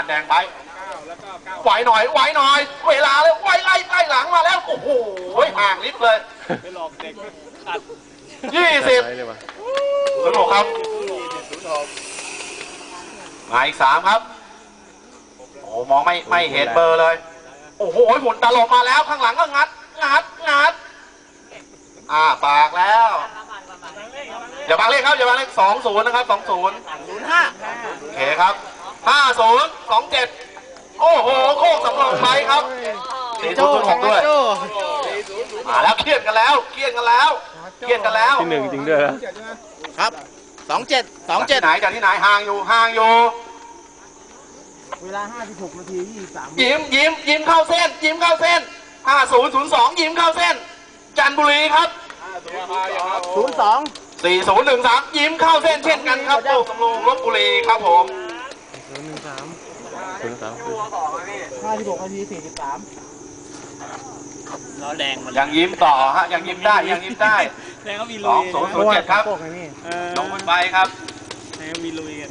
ารแดงไปไหวหน่อยไหวหน่อย เวลาเลยไหวไล่ไล่หลังมาแล้วโอ้โหห่างลิฟต์เลยไปหลอกเด็กอัดยี่สิบใช้เลยวะสนุกครับมาอีกสามครับ โอ้มองไม่ไม่เห็นเบอร์เลย โอ้โหหมุนตลบมาแล้วข้างหลังก็งัดงัดงัดอ่าปากแล้วอย่าบางเลขครับอย่าบางเลขสองศูนย์นะครับสองศูนย์ศูนย์ห้าโอเคครับ ห้าศูนย์สองเจ็ดโอ้โห โคกสำรองไทยครับสี่ศูนย์ศูนย์หกด้วย มาแล้วเครียดกันแล้วเครียดกันแล้วเครียดกันแล้วที่หนึ่งจริงด้วยนะครับสองเจ็ดสองเจ็ดจากที่ไหนจากที่ไหนห่างอยู่ห่างอยู่เวลา 56 นาที 23 ยิ้มยิ้มยิ้มเข้าเส้น ยิ้มเข้าเส้น 5002 ยิ้มเข้าเส้น จันทบุรีครับ 02 4013 ยิ้มเข้าเส้นเช่นกันครับโคกสำโรงลบบุรีครับผมศู นย์หนึ่งสามศูนย์สาม56นาที43ล้อแดงมันยังยิ้มต่อฮะยังยิ้มได้ยังยิ้มได้แดงก็มีสลุองยศูนย์ศูนย์เจ็ดครับพวกไอ้นี่เออลงบนไปครับแดงก็มีลุยกัน